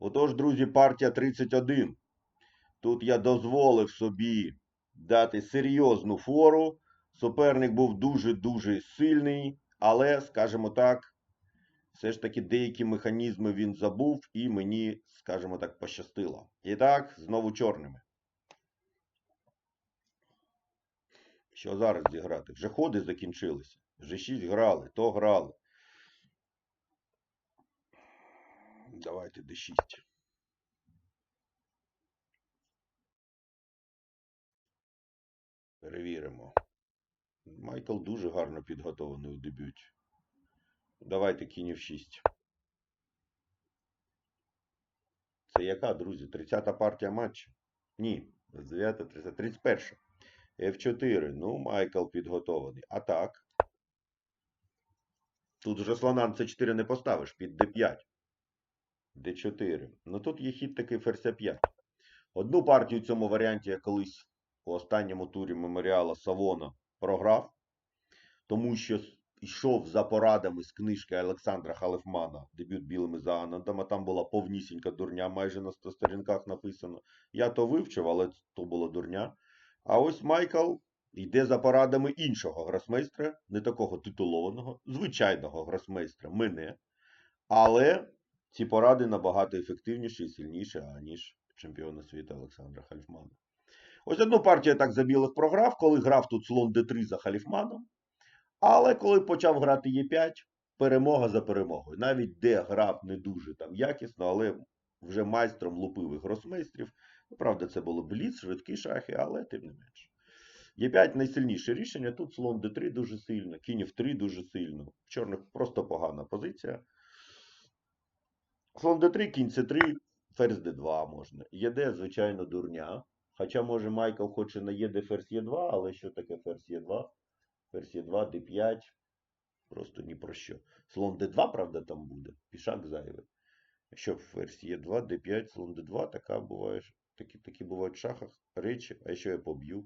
Отож, друзі, партія 31. Тут я дозволив собі дати серйозну фору. Суперник був дуже-дуже сильний, але, скажімо так, все ж таки деякі механізми він забув, і мені, скажімо так, пощастило. І так, знову чорними. Що зараз зіграти? Вже ходи закінчилися. Вже 6 грали, то грали. Давайте d6. Перевіримо. Майкл дуже гарно підготовлений у дебюті. Давайте кінь в 6. Це яка, друзі? 30-та партія матчу? Ні. 29, 30, 31. F4. Ну, Майкл підготовлений. А так. Тут вже слона на c4 не поставиш. Під d5. D4. Ну тут є хід такий ферзь 5. Одну партію в цьому варіанті я колись у останньому турі меморіала Савона програв, тому що йшов за порадами з книжки Олександра Халифмана Дебют білими за Анандом, а там була повнісінька дурня, майже на 100 сторінках написано. Я то вивчив, але то була дурня. А ось Майкл йде за порадами іншого гросмейстра, не такого титулованого, звичайного гросмейстра, мене. Але ці поради набагато ефективніші і сильніші, аніж чемпіона світу Олександра Халіфмана. Ось одну партію я так за білих програв, коли грав тут слон d3 за Халіфманом. Але коли почав грати Е5, перемога за перемогою. Навіть де грав не дуже там якісно, але вже майстром лупивих гросмейстрів. Ну, Правда, це було бліц, швидкі шахи, але тим не менше. Е5 найсильніше рішення. Тут слон d3 дуже сильно, кінь f3 дуже сильно. В чорних просто погана позиція. Слон d3, кінь c3, ферзь d2 можна. ЄД, звичайно, дурня. Хоча, може, Майкл хоче на ЄД ферзь Е2, але що таке ферзь Е2? Ферзь Е2, d5. Просто ні про що. Слон d2, правда, там буде. Пішак зайвий. Що ферзь Е2, d5, слон d2, така буває, такі, такі бувають в шахах речі, а що я поб'ю?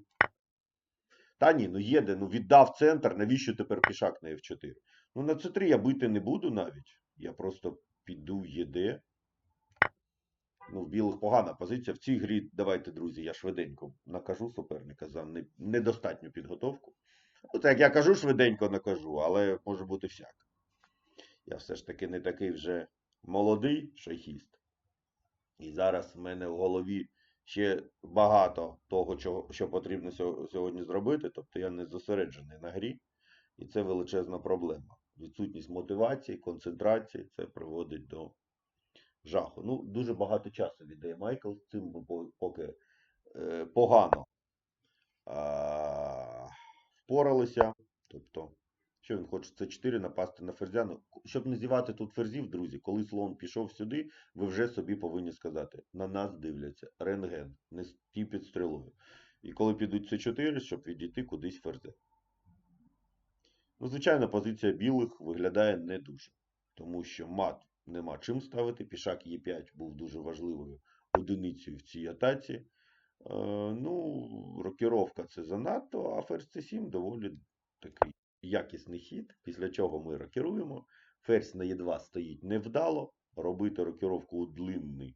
Та ні, ну єде, ну віддав центр, навіщо тепер пішак на F4? Ну на c3 я бити не буду навіть. Я просто піду єде. Ну, в білих погана позиція. В цій грі, давайте, друзі, я швиденько накажу суперника за недостатню підготовку. Ну, так я кажу швиденько накажу, але може бути всяк. Я все ж таки не такий вже молодий шахіст. І зараз в мене в голові ще багато того, чого, що потрібно сьогодні зробити. Тобто я не зосереджений на грі, і це величезна проблема. Відсутність мотивації, концентрації це приводить до жаху. Ну, дуже багато часу віддає Майкл, з цим поки е, погано а, впоралися. Тобто, що він хоче? Це 4 напасти на ферзя. Ну, щоб не зівати тут ферзів, друзі, коли слон пішов сюди, ви вже собі повинні сказати: на нас дивляться рентген, не стій під стрілою. І коли підуть С4, щоб відійти кудись ферзя. Ну, звичайно, позиція білих виглядає не дуже, тому що мат нема чим ставити. Пішак Е5 був дуже важливою одиницею в цій атаці. Е, ну, рокіровка це занадто, а ферзь С7 доволі такий якісний хід, після чого ми рокіруємо. Ферзь на Е2 стоїть невдало. Робити рокіровку у длинний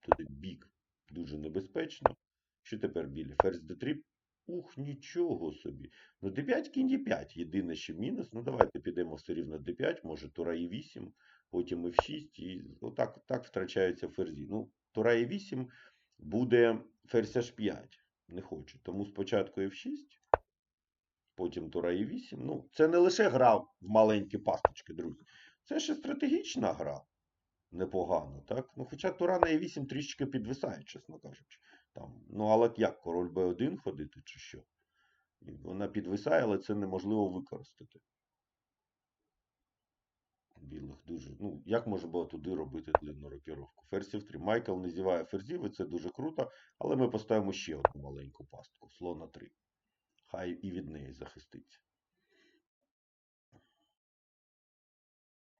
туди бік дуже небезпечно. Що тепер білі? Ферзь d3. Ух, нічого собі. Ну, d5, кінь d5. Єдине, що мінус. Ну, давайте підемо все рівно d5, може тура e8, потім f6, і отак так втрачаються ферзі. Ну, тура e8 буде ферзь h5. Не хочу. Тому спочатку f6, потім тура e8. Ну, це не лише гра в маленькі пасточки, друзі. Це ще стратегічна гра. Непогано, так? Ну, хоча тура на e8 трішечки підвисає, чесно кажучи. Там, ну, але як, король b1 ходити чи що? Вона підвисає, але це неможливо використати. Білих дуже. Ну, як може було туди робити длинну рокіровку? Ферзь f3. Майкл не зіває ферзів, і це дуже круто, але ми поставимо ще одну маленьку пастку. Слона 3. Хай і від неї захиститься.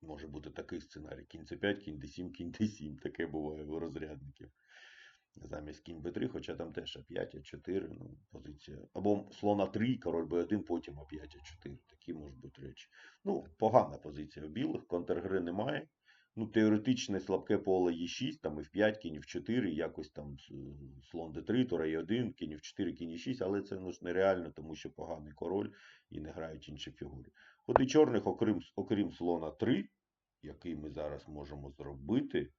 Може бути такий сценарій. Кінь c5, кінь d7, кінь d7. Таке буває у розрядників. Замість кінь b3, хоча там теж а5, а4, ну, позиція. Або слона 3, король b1, потім а5, а4. Такі можуть бути речі. Ну, погана позиція у білих, контргри немає. ну, теоретичне слабке поле Е6, там і в 5, кінь в 4, якось там слон Д3, тура Е1, кінь в 4, кінь в 6, але це ну, нереально, тому що поганий король і не грають інші фігури. Ходи чорних, окрім, окрім слона 3, який ми зараз можемо зробити.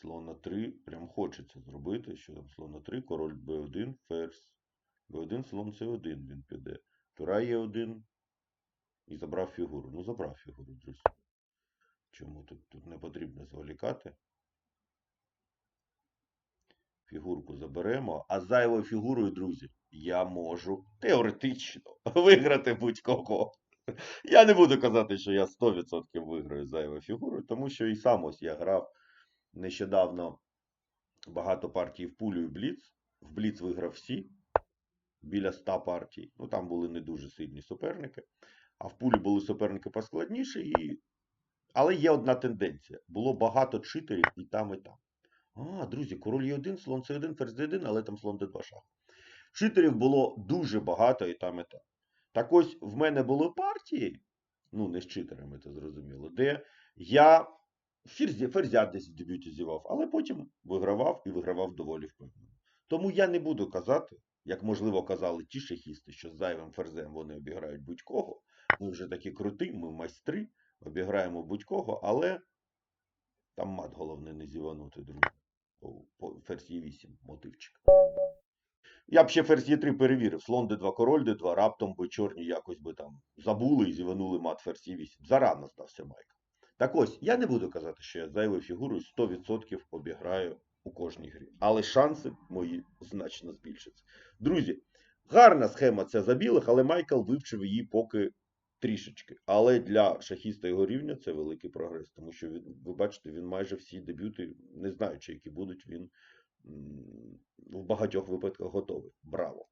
Слона 3, прям хочеться зробити, що там слона 3, король Б1, ферзь. Б1, слон С1 він піде. Тура Е1 і забрав фігуру. Ну, забрав фігуру, друзі. Чому тут, тут не потрібно зволікати? Фігурку заберемо, а зайвою фігурою, друзі, я можу теоретично виграти будь-кого. Я не буду казати, що я 100% виграю зайвою фігурою, тому що і сам ось я грав нещодавно багато партій в пулю і Бліц. В Бліц виграв всі, біля 100 партій. Ну, там були не дуже сильні суперники. А в пулі були суперники поскладніші. І... Але є одна тенденція. Було багато читерів і там, і там. А, друзі, король Е1, слон С1, ферзь Д1, але там слон Д2 шах. Читерів було дуже багато і там, і там. Так ось в мене були партії, ну не з читерами, це зрозуміло, де я ферзя, десь в дебюті зівав, але потім вигравав і вигравав доволі впевнено. Тому я не буду казати, як можливо казали ті шахісти, що з зайвим ферзем вони обіграють будь-кого. Ми вже такі круті, ми майстри, обіграємо будь-кого, але там мат головне не зіванути, друзі. Ферзь Е8 мотивчик. Я б ще ферзь Е3 перевірив. Слон Д2, король Д2, раптом би чорні якось би там забули і зіванули мат ферзь Е8. Зарано здався Майк. Так ось, я не буду казати, що я зайвою фігурою 100% обіграю у кожній грі. Але шанси мої значно збільшаться. Друзі, гарна схема ця за білих, але Майкл вивчив її поки трішечки. Але для шахіста його рівня це великий прогрес, тому що ви бачите, він майже всі дебюти, не знаючи, які будуть, він в багатьох випадках готовий. Браво!